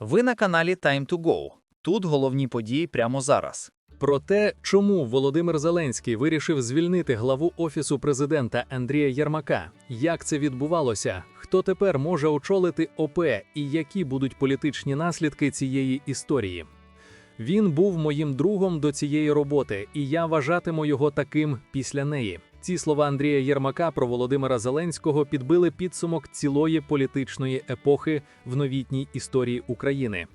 Ви на каналі Time to Go. Тут головні події прямо зараз. Про те, чому Володимир Зеленський вирішив звільнити главу офісу президента Андрія Єрмака, як це відбувалося, хто тепер може очолити ОП і які будуть політичні наслідки цієї історії. Він був моїм другом до цієї роботи, і я вважатиму його таким після неї. Ці слова Андрія Єрмака про Володимира Зеленського підбили підсумок цілої політичної епохи в новітній історії України.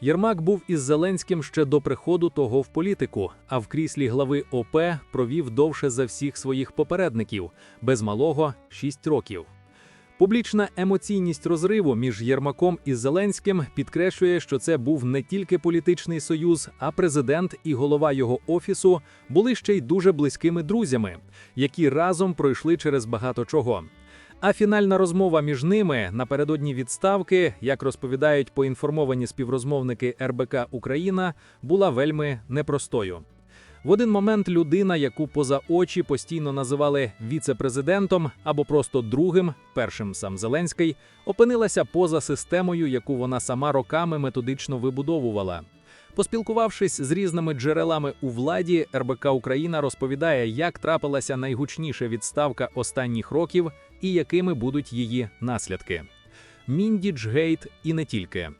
Єрмак був із Зеленським ще до приходу того в політику, а в кріслі глави ОП провів довше за всіх своїх попередників, без малого 6 років. Публічна емоційність розриву між Єрмаком і Зеленським підкреслює, що це був не тільки політичний союз, а президент і голова його офісу були ще й дуже близькими друзями, які разом пройшли через багато чого. А фінальна розмова між ними напередодні відставки, як розповідають поінформовані співрозмовники РБК Україна, була вельми непростою. В один момент людина, яку поза очі постійно називали віце-президентом або просто другим, першим сам Зеленський, опинилася поза системою, яку вона сама роками методично вибудовувала. Поспілкувавшись з різними джерелами у владі, РБК Україна розповідає, як трапилася найгучніша відставка останніх років і якими будуть її наслідки. Міндіджгейт і не тільки.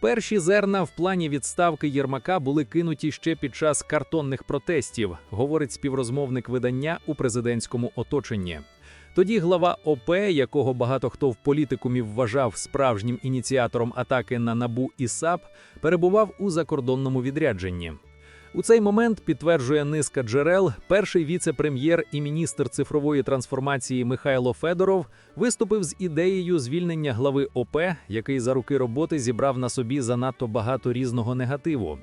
Перші зерна в плані відставки Єрмака були кинуті ще під час картонних протестів, говорить співрозмовник видання у президентському оточенні. Тоді глава ОП, якого багато хто в політикумі вважав справжнім ініціатором атаки на набу і САП, перебував у закордонному відрядженні. У цей момент підтверджує низка джерел. Перший віце-прем'єр і міністр цифрової трансформації Михайло Федоров виступив з ідеєю звільнення глави ОП, який за роки роботи зібрав на собі занадто багато різного негативу.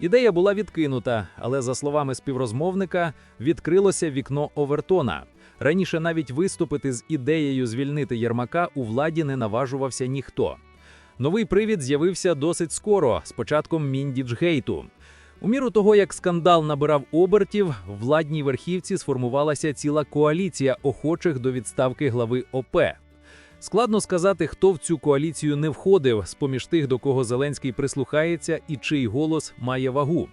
Ідея була відкинута, але за словами співрозмовника, відкрилося вікно Овертона. Раніше навіть виступити з ідеєю звільнити Єрмака у владі не наважувався ніхто. Новий привід з'явився досить скоро, з початком Міндіджгейту. У міру того, як скандал набирав обертів, в владній верхівці сформувалася ціла коаліція охочих до відставки глави ОП. Складно сказати, хто в цю коаліцію не входив з поміж тих, до кого Зеленський прислухається і чий голос має вагу,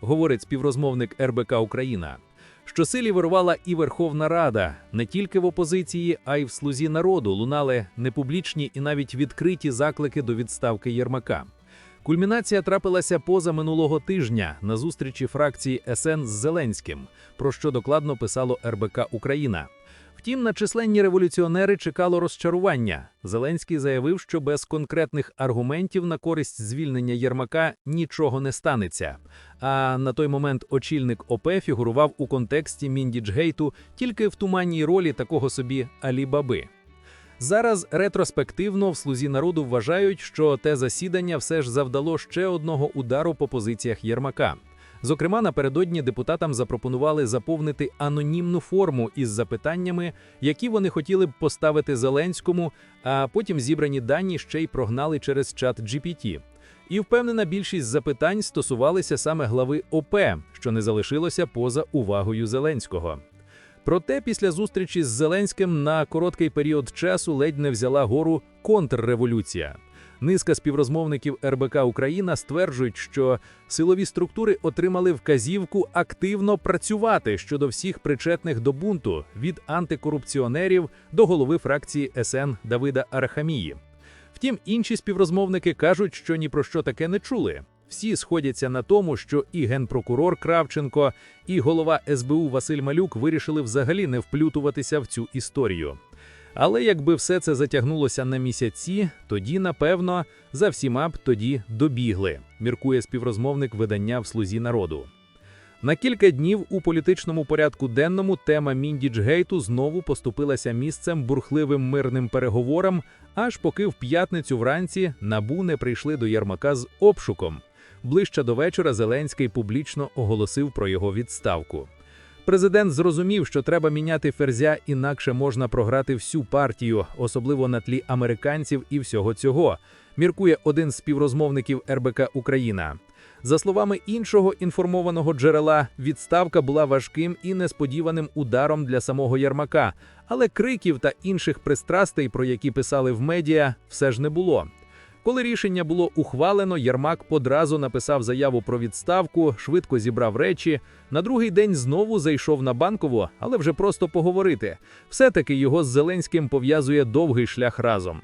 говорить співрозмовник РБК Україна. Щосилі вирувала і Верховна Рада не тільки в опозиції, а й в слузі народу лунали непублічні і навіть відкриті заклики до відставки Єрмака. Кульмінація трапилася поза минулого тижня на зустрічі фракції СН з Зеленським, про що докладно писало РБК Україна. Втім, на численні революціонери чекало розчарування. Зеленський заявив, що без конкретних аргументів на користь звільнення Єрмака нічого не станеться. А на той момент очільник ОП фігурував у контексті Міндіджгейту тільки в туманній ролі такого собі Алі-Баби. Зараз ретроспективно в слузі народу вважають, що те засідання все ж завдало ще одного удару по позиціях Єрмака. Зокрема, напередодні депутатам запропонували заповнити анонімну форму із запитаннями, які вони хотіли б поставити Зеленському, а потім зібрані дані ще й прогнали через чат GPT. І впевнена більшість запитань стосувалися саме глави ОП, що не залишилося поза увагою Зеленського. Проте після зустрічі з Зеленським на короткий період часу ледь не взяла гору контрреволюція. Низка співрозмовників РБК Україна стверджують, що силові структури отримали вказівку активно працювати щодо всіх причетних до бунту від антикорупціонерів до голови фракції СН Давида Арахамії. Втім, інші співрозмовники кажуть, що ні про що таке не чули. Всі сходяться на тому, що і генпрокурор Кравченко, і голова СБУ Василь Малюк вирішили взагалі не вплютуватися в цю історію. Але якби все це затягнулося на місяці, тоді, напевно, за всіма б тоді добігли, міркує співрозмовник видання в слузі народу. На кілька днів у політичному порядку денному тема Міндіджгейту знову поступилася місцем бурхливим мирним переговорам, аж поки в п'ятницю вранці набу не прийшли до Єрмака з обшуком. Ближче до вечора Зеленський публічно оголосив про його відставку. Президент зрозумів, що треба міняти ферзя, інакше можна програти всю партію, особливо на тлі американців і всього цього. Міркує один з співрозмовників РБК Україна. За словами іншого інформованого джерела, відставка була важким і несподіваним ударом для самого Єрмака, але криків та інших пристрастей, про які писали в медіа, все ж не було. Коли рішення було ухвалено, Єрмак одразу написав заяву про відставку, швидко зібрав речі. На другий день знову зайшов на банкову, але вже просто поговорити. Все-таки його з Зеленським пов'язує довгий шлях разом.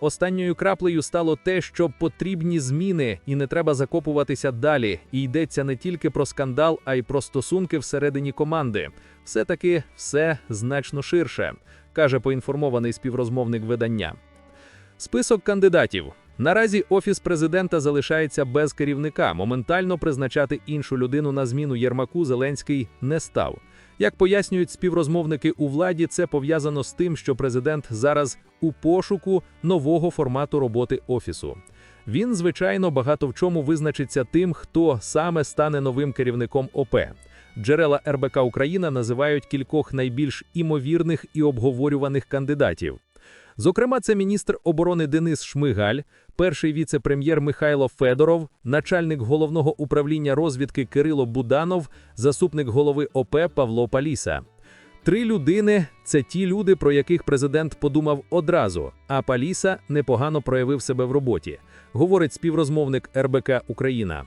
Останньою краплею стало те, що потрібні зміни, і не треба закопуватися далі. І йдеться не тільки про скандал, а й про стосунки всередині команди. Все-таки все значно ширше, каже поінформований співрозмовник видання. Список кандидатів. Наразі офіс президента залишається без керівника. Моментально призначати іншу людину на зміну Єрмаку Зеленський не став. Як пояснюють співрозмовники у владі, це пов'язано з тим, що президент зараз у пошуку нового формату роботи офісу. Він, звичайно, багато в чому визначиться тим, хто саме стане новим керівником ОП. Джерела РБК Україна називають кількох найбільш імовірних і обговорюваних кандидатів. Зокрема, це міністр оборони Денис Шмигаль, перший віце-прем'єр Михайло Федоров, начальник головного управління розвідки Кирило Буданов, заступник голови ОП Павло Паліса. Три людини це ті люди, про яких президент подумав одразу. А Паліса непогано проявив себе в роботі, говорить співрозмовник РБК Україна.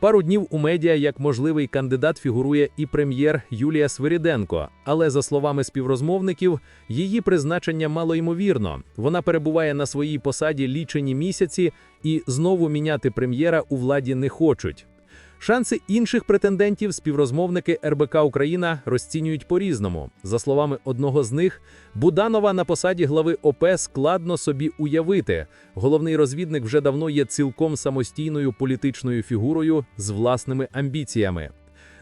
Пару днів у медіа як можливий кандидат фігурує і прем'єр Юлія Свиріденко. Але за словами співрозмовників, її призначення малоймовірно. Вона перебуває на своїй посаді лічені місяці і знову міняти прем'єра у владі не хочуть. Шанси інших претендентів співрозмовники РБК Україна розцінюють по-різному. За словами одного з них, Буданова на посаді глави ОП складно собі уявити. Головний розвідник вже давно є цілком самостійною політичною фігурою з власними амбіціями.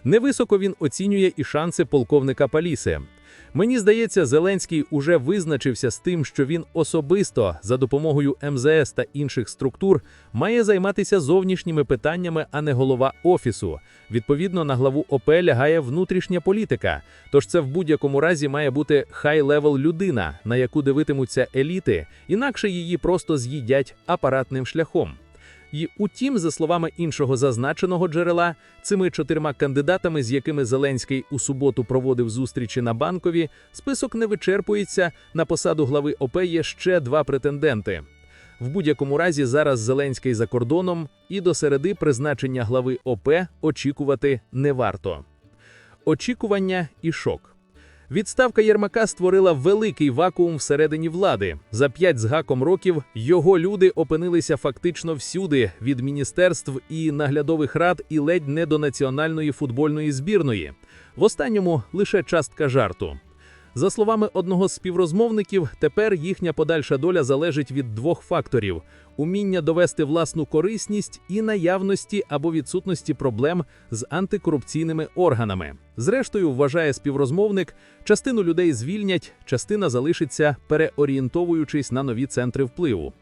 Невисоко він оцінює і шанси полковника Паліси. Мені здається, Зеленський уже визначився з тим, що він особисто за допомогою МЗС та інших структур має займатися зовнішніми питаннями, а не голова офісу. Відповідно, на главу ОП лягає внутрішня політика. Тож це в будь-якому разі має бути хай-левел людина, на яку дивитимуться еліти, інакше її просто з'їдять апаратним шляхом. І утім, за словами іншого зазначеного джерела, цими чотирма кандидатами, з якими Зеленський у суботу проводив зустрічі на банкові, список не вичерпується. На посаду глави ОП є ще два претенденти. В будь-якому разі зараз Зеленський за кордоном, і до середи призначення глави ОП очікувати не варто. Очікування і шок. Відставка Єрмака створила великий вакуум всередині влади. За п'ять з гаком років його люди опинилися фактично всюди від міністерств і наглядових рад, і ледь не до національної футбольної збірної. В останньому лише частка жарту. За словами одного з співрозмовників, тепер їхня подальша доля залежить від двох факторів: уміння довести власну корисність і наявності або відсутності проблем з антикорупційними органами. Зрештою, вважає співрозмовник, частину людей звільнять, частина залишиться, переорієнтовуючись на нові центри впливу.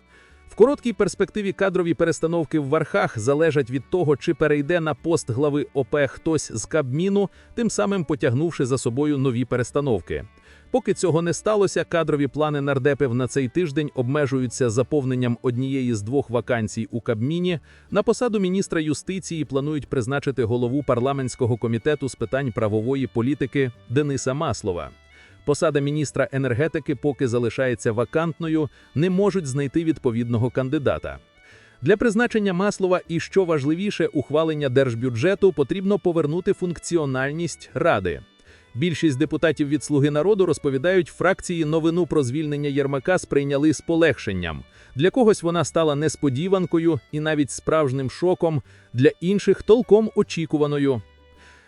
В короткій перспективі кадрові перестановки в Вархах залежать від того, чи перейде на пост глави ОП хтось з Кабміну, тим самим потягнувши за собою нові перестановки. Поки цього не сталося, кадрові плани нардепів на цей тиждень обмежуються заповненням однієї з двох вакансій у Кабміні. На посаду міністра юстиції планують призначити голову парламентського комітету з питань правової політики Дениса Маслова. Посада міністра енергетики поки залишається вакантною, не можуть знайти відповідного кандидата. Для призначення Маслова і що важливіше, ухвалення держбюджету потрібно повернути функціональність ради. Більшість депутатів від Слуги народу розповідають, фракції новину про звільнення Єрмака сприйняли з полегшенням. Для когось вона стала несподіванкою і навіть справжнім шоком, для інших толком очікуваною.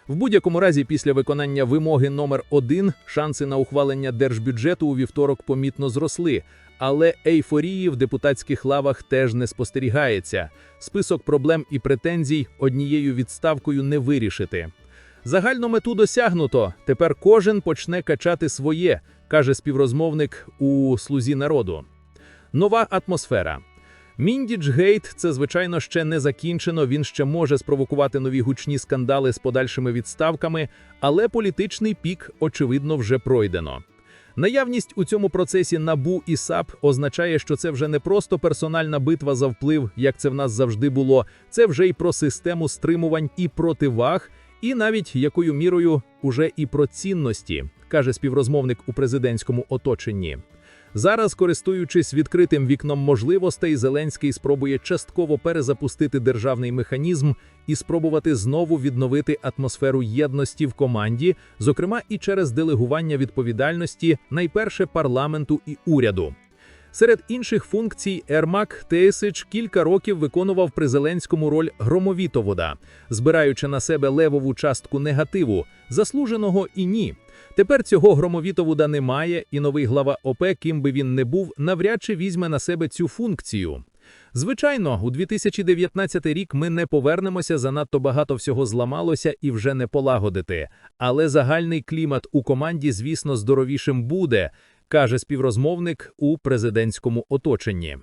В будь-якому разі, після виконання вимоги номер 1 шанси на ухвалення держбюджету у вівторок помітно зросли, але ейфорії в депутатських лавах теж не спостерігається. Список проблем і претензій однією відставкою не вирішити. Загальну мету досягнуто. Тепер кожен почне качати своє, каже співрозмовник у слузі народу. Нова атмосфера. Міндіджгейт це, звичайно, ще не закінчено. Він ще може спровокувати нові гучні скандали з подальшими відставками, але політичний пік, очевидно, вже пройдено. Наявність у цьому процесі набу і САП означає, що це вже не просто персональна битва за вплив, як це в нас завжди було. Це вже й про систему стримувань і противаг, і навіть якою мірою уже і про цінності, каже співрозмовник у президентському оточенні. Зараз, користуючись відкритим вікном можливостей, Зеленський спробує частково перезапустити державний механізм і спробувати знову відновити атмосферу єдності в команді, зокрема і через делегування відповідальності найперше парламенту і уряду. Серед інших функцій Ермак Тесич кілька років виконував при Зеленському роль громовітовода, збираючи на себе левову частку негативу, заслуженого і ні. Тепер цього громовітовода немає, і новий глава ОП, ким би він не був, навряд чи візьме на себе цю функцію. Звичайно, у 2019 рік ми не повернемося, занадто багато всього зламалося і вже не полагодити. Але загальний клімат у команді, звісно, здоровішим буде, каже співрозмовник у президентському оточенні.